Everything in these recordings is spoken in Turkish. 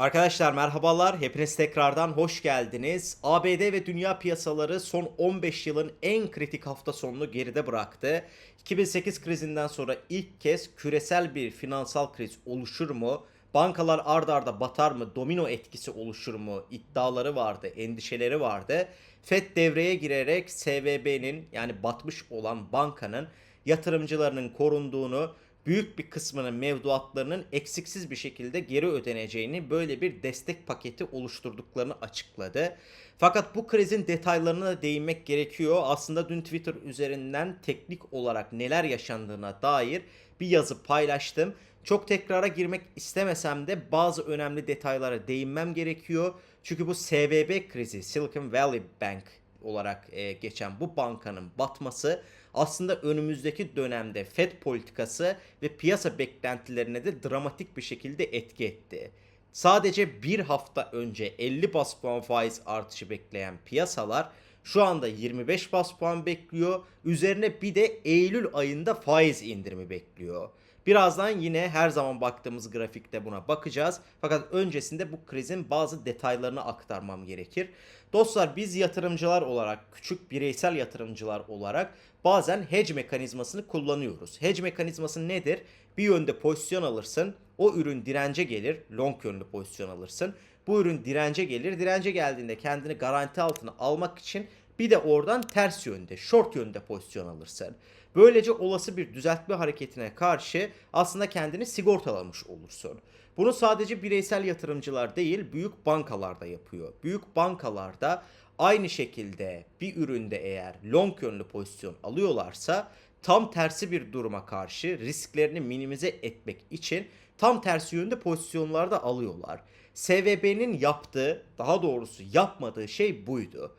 Arkadaşlar merhabalar. Hepiniz tekrardan hoş geldiniz. ABD ve dünya piyasaları son 15 yılın en kritik hafta sonunu geride bıraktı. 2008 krizinden sonra ilk kez küresel bir finansal kriz oluşur mu? Bankalar ard arda batar mı? Domino etkisi oluşur mu? İddiaları vardı, endişeleri vardı. FED devreye girerek SVB'nin yani batmış olan bankanın yatırımcılarının korunduğunu, büyük bir kısmının mevduatlarının eksiksiz bir şekilde geri ödeneceğini böyle bir destek paketi oluşturduklarını açıkladı. Fakat bu krizin detaylarına da değinmek gerekiyor. Aslında dün Twitter üzerinden teknik olarak neler yaşandığına dair bir yazı paylaştım. Çok tekrara girmek istemesem de bazı önemli detaylara değinmem gerekiyor. Çünkü bu SVB krizi, Silicon Valley Bank olarak e, geçen bu bankanın batması aslında önümüzdeki dönemde Fed politikası ve piyasa beklentilerine de dramatik bir şekilde etki etti. Sadece bir hafta önce 50 bas puan faiz artışı bekleyen piyasalar şu anda 25 bas puan bekliyor. Üzerine bir de Eylül ayında faiz indirimi bekliyor. Birazdan yine her zaman baktığımız grafikte buna bakacağız. Fakat öncesinde bu krizin bazı detaylarını aktarmam gerekir. Dostlar biz yatırımcılar olarak, küçük bireysel yatırımcılar olarak bazen hedge mekanizmasını kullanıyoruz. Hedge mekanizması nedir? Bir yönde pozisyon alırsın, o ürün dirence gelir, long yönlü pozisyon alırsın. Bu ürün dirence gelir, dirence geldiğinde kendini garanti altına almak için bir de oradan ters yönde, short yönde pozisyon alırsın. Böylece olası bir düzeltme hareketine karşı aslında kendini sigortalamış olursun. Bunu sadece bireysel yatırımcılar değil, büyük bankalar da yapıyor. Büyük bankalarda aynı şekilde bir üründe eğer long yönlü pozisyon alıyorlarsa tam tersi bir duruma karşı risklerini minimize etmek için tam tersi yönde pozisyonlarda alıyorlar. SVB'nin yaptığı, daha doğrusu yapmadığı şey buydu.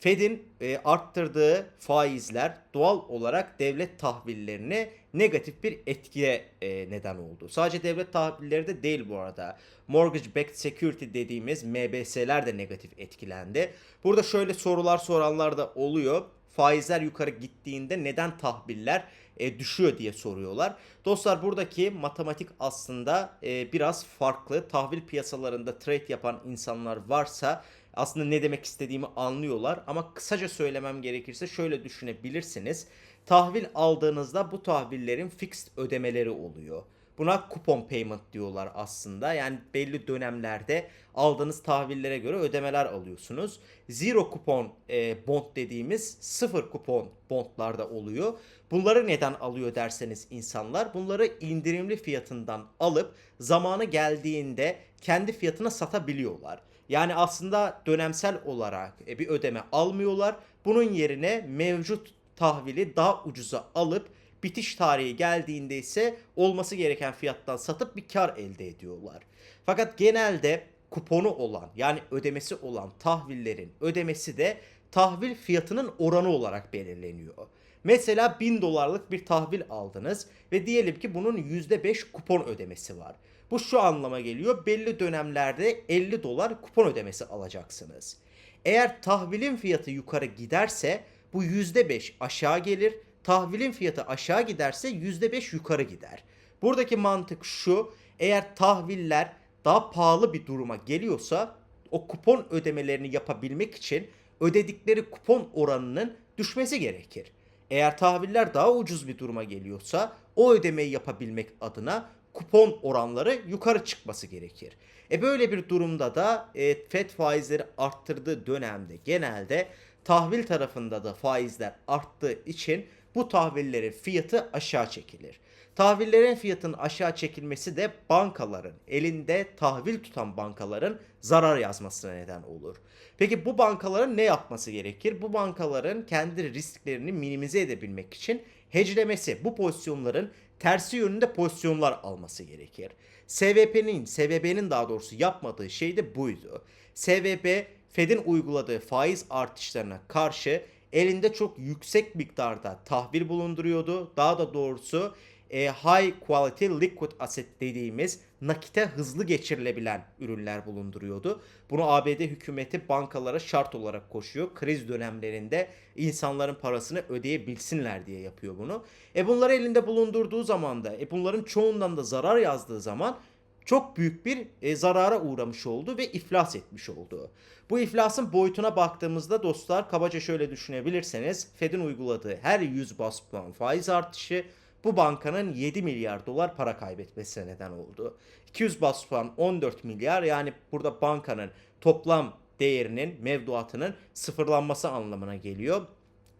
Fed'in e, arttırdığı faizler doğal olarak devlet tahvillerine negatif bir etkiye e, neden oldu. Sadece devlet tahvilleri de değil bu arada. Mortgage Backed Security dediğimiz MBS'ler de negatif etkilendi. Burada şöyle sorular soranlar da oluyor. Faizler yukarı gittiğinde neden tahviller e, düşüyor diye soruyorlar. Dostlar buradaki matematik aslında e, biraz farklı. Tahvil piyasalarında trade yapan insanlar varsa aslında ne demek istediğimi anlıyorlar. Ama kısaca söylemem gerekirse şöyle düşünebilirsiniz. Tahvil aldığınızda bu tahvillerin fixed ödemeleri oluyor. Buna kupon payment diyorlar aslında. Yani belli dönemlerde aldığınız tahvillere göre ödemeler alıyorsunuz. Zero kupon e, bond dediğimiz sıfır kupon bondlarda oluyor. Bunları neden alıyor derseniz insanlar bunları indirimli fiyatından alıp zamanı geldiğinde kendi fiyatına satabiliyorlar. Yani aslında dönemsel olarak e, bir ödeme almıyorlar. Bunun yerine mevcut tahvili daha ucuza alıp bitiş tarihi geldiğinde ise olması gereken fiyattan satıp bir kar elde ediyorlar. Fakat genelde kuponu olan yani ödemesi olan tahvillerin ödemesi de tahvil fiyatının oranı olarak belirleniyor. Mesela 1000 dolarlık bir tahvil aldınız ve diyelim ki bunun %5 kupon ödemesi var. Bu şu anlama geliyor. Belli dönemlerde 50 dolar kupon ödemesi alacaksınız. Eğer tahvilin fiyatı yukarı giderse bu %5 aşağı gelir. Tahvilin fiyatı aşağı giderse %5 yukarı gider. Buradaki mantık şu. Eğer tahviller daha pahalı bir duruma geliyorsa o kupon ödemelerini yapabilmek için ödedikleri kupon oranının düşmesi gerekir. Eğer tahviller daha ucuz bir duruma geliyorsa o ödemeyi yapabilmek adına kupon oranları yukarı çıkması gerekir. E böyle bir durumda da e, FED faizleri arttırdığı dönemde genelde tahvil tarafında da faizler arttığı için bu tahvillerin fiyatı aşağı çekilir. Tahvillerin fiyatının aşağı çekilmesi de bankaların elinde tahvil tutan bankaların zarar yazmasına neden olur. Peki bu bankaların ne yapması gerekir? Bu bankaların kendi risklerini minimize edebilmek için hedgelemesi, bu pozisyonların tersi yönünde pozisyonlar alması gerekir. SVP'nin, SVB'nin daha doğrusu yapmadığı şey de buydu. SVB Fed'in uyguladığı faiz artışlarına karşı elinde çok yüksek miktarda tahvil bulunduruyordu. Daha da doğrusu e, high quality liquid asset dediğimiz nakite hızlı geçirilebilen ürünler bulunduruyordu. Bunu ABD hükümeti bankalara şart olarak koşuyor. Kriz dönemlerinde insanların parasını ödeyebilsinler diye yapıyor bunu. E bunları elinde bulundurduğu zaman da e bunların çoğundan da zarar yazdığı zaman çok büyük bir e, zarara uğramış oldu ve iflas etmiş oldu. Bu iflasın boyutuna baktığımızda dostlar kabaca şöyle düşünebilirseniz Fed'in uyguladığı her 100 bas puan faiz artışı bu bankanın 7 milyar dolar para kaybetmesine neden oldu. 200 bas puan 14 milyar yani burada bankanın toplam değerinin mevduatının sıfırlanması anlamına geliyor.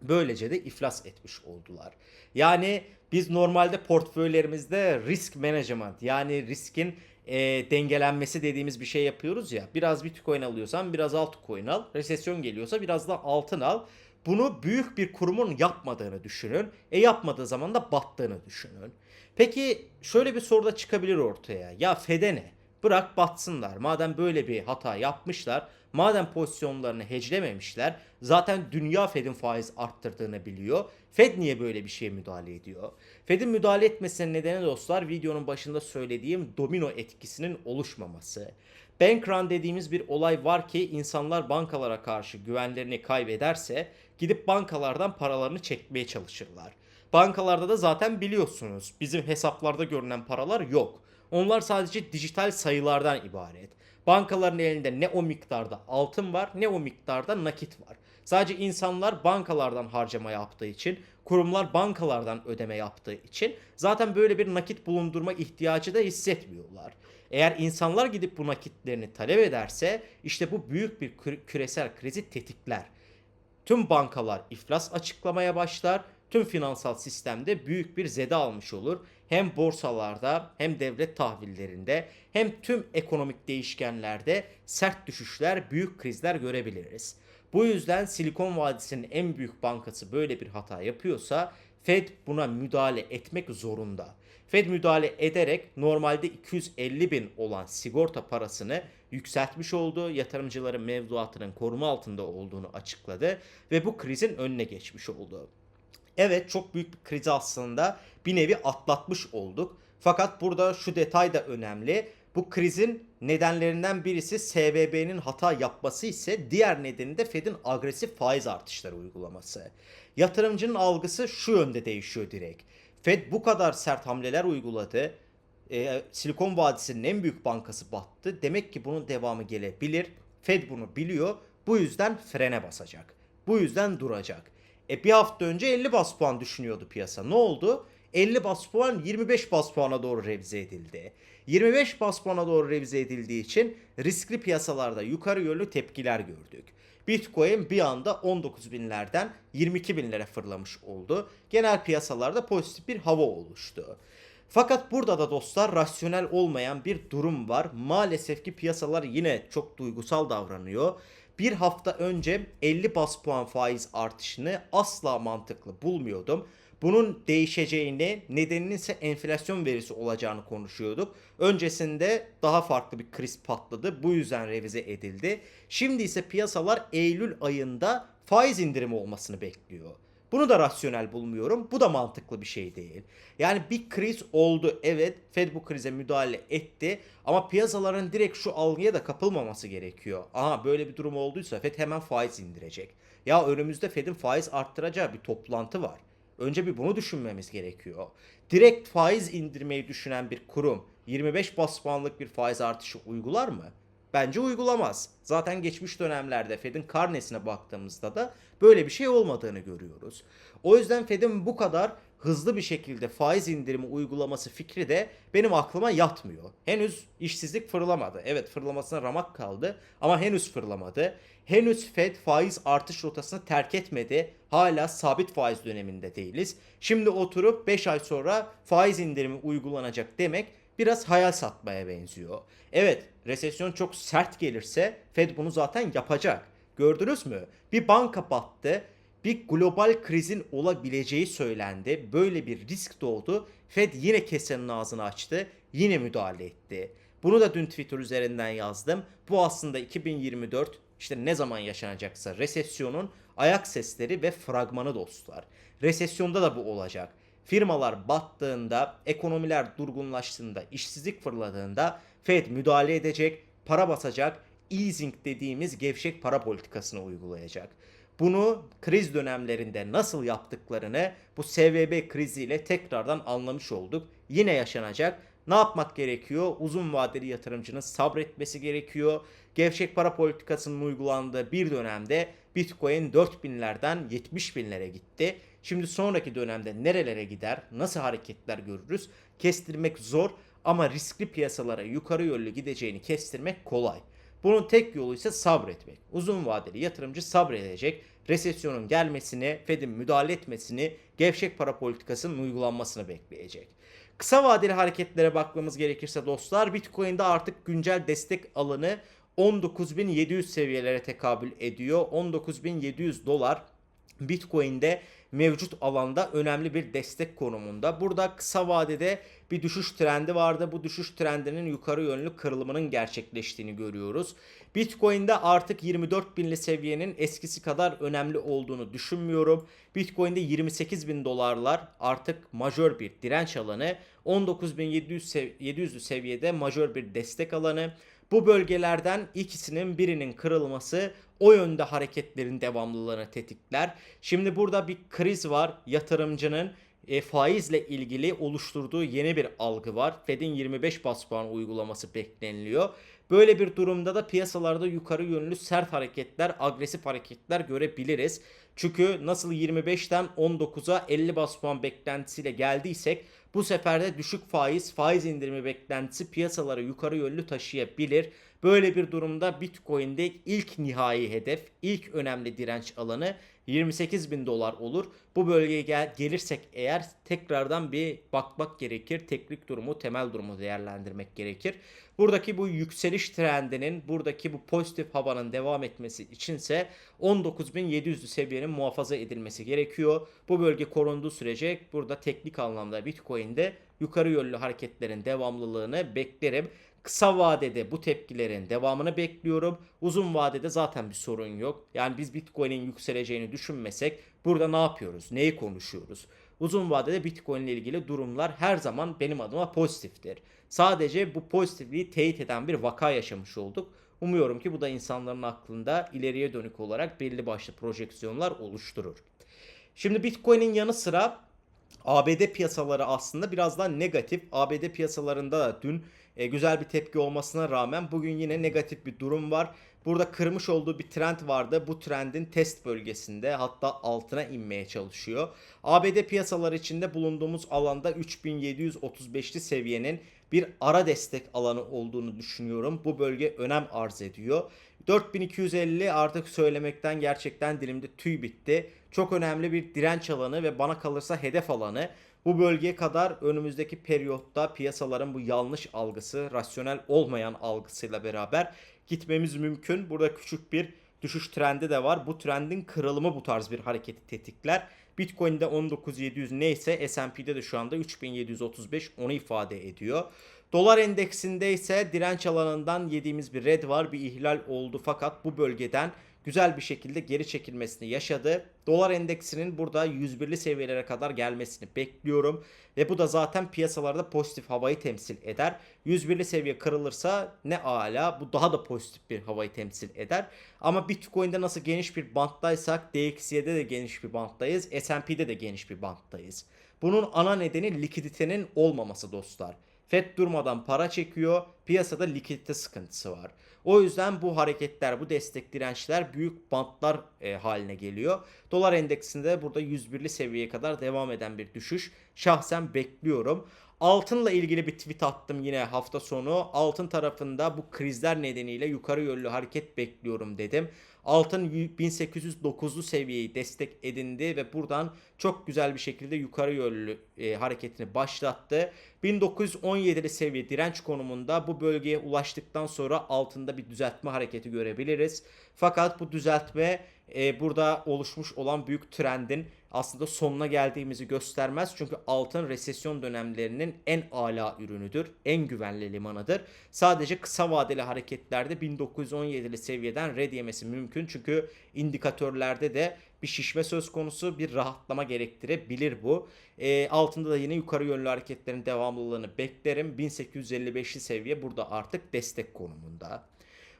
Böylece de iflas etmiş oldular. Yani biz normalde portföylerimizde risk management yani riskin e, dengelenmesi dediğimiz bir şey yapıyoruz ya. Biraz Bitcoin alıyorsan biraz altcoin al. Resesyon geliyorsa biraz da altın al. Bunu büyük bir kurumun yapmadığını düşünün. E yapmadığı zaman da battığını düşünün. Peki şöyle bir soru da çıkabilir ortaya. Ya Fed'e ne? Bırak batsınlar. Madem böyle bir hata yapmışlar, madem pozisyonlarını heclememişler, zaten dünya Fed'in faiz arttırdığını biliyor. Fed niye böyle bir şeye müdahale ediyor? Fed'in müdahale etmesinin nedeni dostlar videonun başında söylediğim domino etkisinin oluşmaması. Bank run dediğimiz bir olay var ki insanlar bankalara karşı güvenlerini kaybederse gidip bankalardan paralarını çekmeye çalışırlar. Bankalarda da zaten biliyorsunuz bizim hesaplarda görünen paralar yok. Onlar sadece dijital sayılardan ibaret. Bankaların elinde ne o miktarda altın var ne o miktarda nakit var. Sadece insanlar bankalardan harcama yaptığı için, kurumlar bankalardan ödeme yaptığı için zaten böyle bir nakit bulundurma ihtiyacı da hissetmiyorlar. Eğer insanlar gidip bu nakitlerini talep ederse işte bu büyük bir kü- küresel krizi tetikler. Tüm bankalar iflas açıklamaya başlar. Tüm finansal sistemde büyük bir zede almış olur. Hem borsalarda hem devlet tahvillerinde hem tüm ekonomik değişkenlerde sert düşüşler, büyük krizler görebiliriz. Bu yüzden Silikon Vadisi'nin en büyük bankası böyle bir hata yapıyorsa Fed buna müdahale etmek zorunda. Fed müdahale ederek normalde 250 bin olan sigorta parasını yükseltmiş oldu. Yatırımcıların mevduatının koruma altında olduğunu açıkladı ve bu krizin önüne geçmiş oldu. Evet çok büyük bir krizi aslında bir nevi atlatmış olduk. Fakat burada şu detay da önemli. Bu krizin nedenlerinden birisi SVB'nin hata yapması ise diğer nedeni de Fed'in agresif faiz artışları uygulaması. Yatırımcının algısı şu yönde değişiyor direkt. Fed bu kadar sert hamleler uyguladı. Ee, Silikon Vadisi'nin en büyük bankası battı. Demek ki bunun devamı gelebilir. Fed bunu biliyor. Bu yüzden frene basacak. Bu yüzden duracak. E bir hafta önce 50 bas puan düşünüyordu piyasa. Ne oldu? 50 bas puan 25 bas puana doğru revize edildi. 25 bas puana doğru revize edildiği için riskli piyasalarda yukarı yönlü tepkiler gördük. Bitcoin bir anda 19 binlerden 22 binlere fırlamış oldu. Genel piyasalarda pozitif bir hava oluştu. Fakat burada da dostlar rasyonel olmayan bir durum var. Maalesef ki piyasalar yine çok duygusal davranıyor. Bir hafta önce 50 bas puan faiz artışını asla mantıklı bulmuyordum. Bunun değişeceğini, nedeninin ise enflasyon verisi olacağını konuşuyorduk. Öncesinde daha farklı bir kriz patladı. Bu yüzden revize edildi. Şimdi ise piyasalar Eylül ayında faiz indirimi olmasını bekliyor. Bunu da rasyonel bulmuyorum. Bu da mantıklı bir şey değil. Yani bir kriz oldu. Evet Fed bu krize müdahale etti. Ama piyasaların direkt şu algıya da kapılmaması gerekiyor. Aha böyle bir durum olduysa Fed hemen faiz indirecek. Ya önümüzde Fed'in faiz arttıracağı bir toplantı var. Önce bir bunu düşünmemiz gerekiyor. Direkt faiz indirmeyi düşünen bir kurum 25 bas bir faiz artışı uygular mı? Bence uygulamaz. Zaten geçmiş dönemlerde Fed'in karnesine baktığımızda da böyle bir şey olmadığını görüyoruz. O yüzden Fed'in bu kadar hızlı bir şekilde faiz indirimi uygulaması fikri de benim aklıma yatmıyor. Henüz işsizlik fırlamadı. Evet fırlamasına ramak kaldı ama henüz fırlamadı. Henüz Fed faiz artış rotasını terk etmedi. Hala sabit faiz döneminde değiliz. Şimdi oturup 5 ay sonra faiz indirimi uygulanacak demek biraz hayal satmaya benziyor. Evet, resesyon çok sert gelirse Fed bunu zaten yapacak. Gördünüz mü? Bir banka battı. Bir global krizin olabileceği söylendi. Böyle bir risk doğdu. Fed yine kesenin ağzını açtı. Yine müdahale etti. Bunu da dün Twitter üzerinden yazdım. Bu aslında 2024 işte ne zaman yaşanacaksa resesyonun ayak sesleri ve fragmanı dostlar. Resesyonda da bu olacak. Firmalar battığında, ekonomiler durgunlaştığında, işsizlik fırladığında Fed müdahale edecek, para basacak, easing dediğimiz gevşek para politikasını uygulayacak. Bunu kriz dönemlerinde nasıl yaptıklarını bu SVB kriziyle tekrardan anlamış olduk. Yine yaşanacak. Ne yapmak gerekiyor? Uzun vadeli yatırımcının sabretmesi gerekiyor. Gevşek para politikasının uygulandığı bir dönemde Bitcoin 4000'lerden 70 binlere gitti. Şimdi sonraki dönemde nerelere gider, nasıl hareketler görürüz kestirmek zor ama riskli piyasalara yukarı yönlü gideceğini kestirmek kolay. Bunun tek yolu ise sabretmek. Uzun vadeli yatırımcı sabredecek. Resesyonun gelmesini, Fed'in müdahale etmesini, gevşek para politikasının uygulanmasını bekleyecek. Kısa vadeli hareketlere bakmamız gerekirse dostlar Bitcoin'de artık güncel destek alanı 19.700 seviyelere tekabül ediyor. 19.700 dolar Bitcoin'de mevcut alanda önemli bir destek konumunda. Burada kısa vadede bir düşüş trendi vardı. Bu düşüş trendinin yukarı yönlü kırılımının gerçekleştiğini görüyoruz. Bitcoin'de artık 24 binli seviyenin eskisi kadar önemli olduğunu düşünmüyorum. Bitcoin'de 28 bin dolarlar artık majör bir direnç alanı. 19.700 sev 700'lü seviyede majör bir destek alanı. Bu bölgelerden ikisinin birinin kırılması o yönde hareketlerin devamlılığını tetikler. Şimdi burada bir kriz var. Yatırımcının e, faizle ilgili oluşturduğu yeni bir algı var. Fed'in 25 bas puan uygulaması bekleniliyor. Böyle bir durumda da piyasalarda yukarı yönlü sert hareketler, agresif hareketler görebiliriz. Çünkü nasıl 25'ten 19'a 50 bas puan beklentisiyle geldiysek bu sefer de düşük faiz, faiz indirimi beklentisi piyasaları yukarı yönlü taşıyabilir. Böyle bir durumda Bitcoin'de ilk nihai hedef, ilk önemli direnç alanı 28 bin dolar olur. Bu bölgeye gel gelirsek eğer tekrardan bir bakmak gerekir. Teknik durumu, temel durumu değerlendirmek gerekir. Buradaki bu yükseliş trendinin, buradaki bu pozitif havanın devam etmesi içinse 19.700'lü seviyenin muhafaza edilmesi gerekiyor. Bu bölge korunduğu sürece burada teknik anlamda Bitcoin'de yukarı yönlü hareketlerin devamlılığını beklerim. Kısa vadede bu tepkilerin devamını bekliyorum. Uzun vadede zaten bir sorun yok. Yani biz Bitcoin'in yükseleceğini düşünmesek burada ne yapıyoruz? Neyi konuşuyoruz? Uzun vadede Bitcoin ile ilgili durumlar her zaman benim adıma pozitiftir. Sadece bu pozitifliği teyit eden bir vaka yaşamış olduk. Umuyorum ki bu da insanların aklında ileriye dönük olarak belli başlı projeksiyonlar oluşturur. Şimdi Bitcoin'in yanı sıra ABD piyasaları aslında biraz daha negatif. ABD piyasalarında da dün e, güzel bir tepki olmasına rağmen bugün yine negatif bir durum var. Burada kırmış olduğu bir trend vardı. Bu trendin test bölgesinde hatta altına inmeye çalışıyor. ABD piyasaları içinde bulunduğumuz alanda 3735'li seviyenin bir ara destek alanı olduğunu düşünüyorum. Bu bölge önem arz ediyor. 4250 artık söylemekten gerçekten dilimde tüy bitti. Çok önemli bir direnç alanı ve bana kalırsa hedef alanı. Bu bölgeye kadar önümüzdeki periyotta piyasaların bu yanlış algısı, rasyonel olmayan algısıyla beraber gitmemiz mümkün. Burada küçük bir düşüş trendi de var. Bu trendin kırılımı bu tarz bir hareketi tetikler. Bitcoin'de 19700 neyse S&P'de de şu anda 3735 onu ifade ediyor. Dolar endeksinde ise direnç alanından yediğimiz bir red var. Bir ihlal oldu fakat bu bölgeden güzel bir şekilde geri çekilmesini yaşadı. Dolar endeksinin burada 101'li seviyelere kadar gelmesini bekliyorum. Ve bu da zaten piyasalarda pozitif havayı temsil eder. 101'li seviye kırılırsa ne ala bu daha da pozitif bir havayı temsil eder. Ama Bitcoin'de nasıl geniş bir banttaysak DXY'de de geniş bir banttayız. S&P'de de geniş bir banttayız. Bunun ana nedeni likiditenin olmaması dostlar. FED durmadan para çekiyor. Piyasada likidite sıkıntısı var. O yüzden bu hareketler, bu destek dirençler büyük bantlar e, haline geliyor. Dolar endeksinde burada 101'li seviyeye kadar devam eden bir düşüş şahsen bekliyorum. Altınla ilgili bir tweet attım yine hafta sonu. Altın tarafında bu krizler nedeniyle yukarı yönlü hareket bekliyorum dedim. Altın 1809'lu seviyeyi destek edindi ve buradan çok güzel bir şekilde yukarı yönlü e, hareketini başlattı. 1917'li seviye direnç konumunda bu bölgeye ulaştıktan sonra altında bir düzeltme hareketi görebiliriz. Fakat bu düzeltme e, burada oluşmuş olan büyük trendin aslında sonuna geldiğimizi göstermez. Çünkü altın resesyon dönemlerinin en ala ürünüdür. En güvenli limanıdır. Sadece kısa vadeli hareketlerde 1917'li seviyeden red yemesi mümkün. Çünkü indikatörlerde de bir şişme söz konusu bir rahatlama gerektirebilir bu. E, altında da yine yukarı yönlü hareketlerin devamlılığını beklerim. 1855'li seviye burada artık destek konumunda.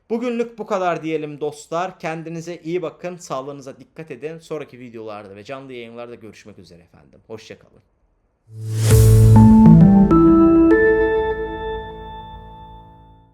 Bugünlük bu kadar diyelim dostlar. Kendinize iyi bakın, sağlığınıza dikkat edin. Sonraki videolarda ve canlı yayınlarda görüşmek üzere efendim. Hoşçakalın.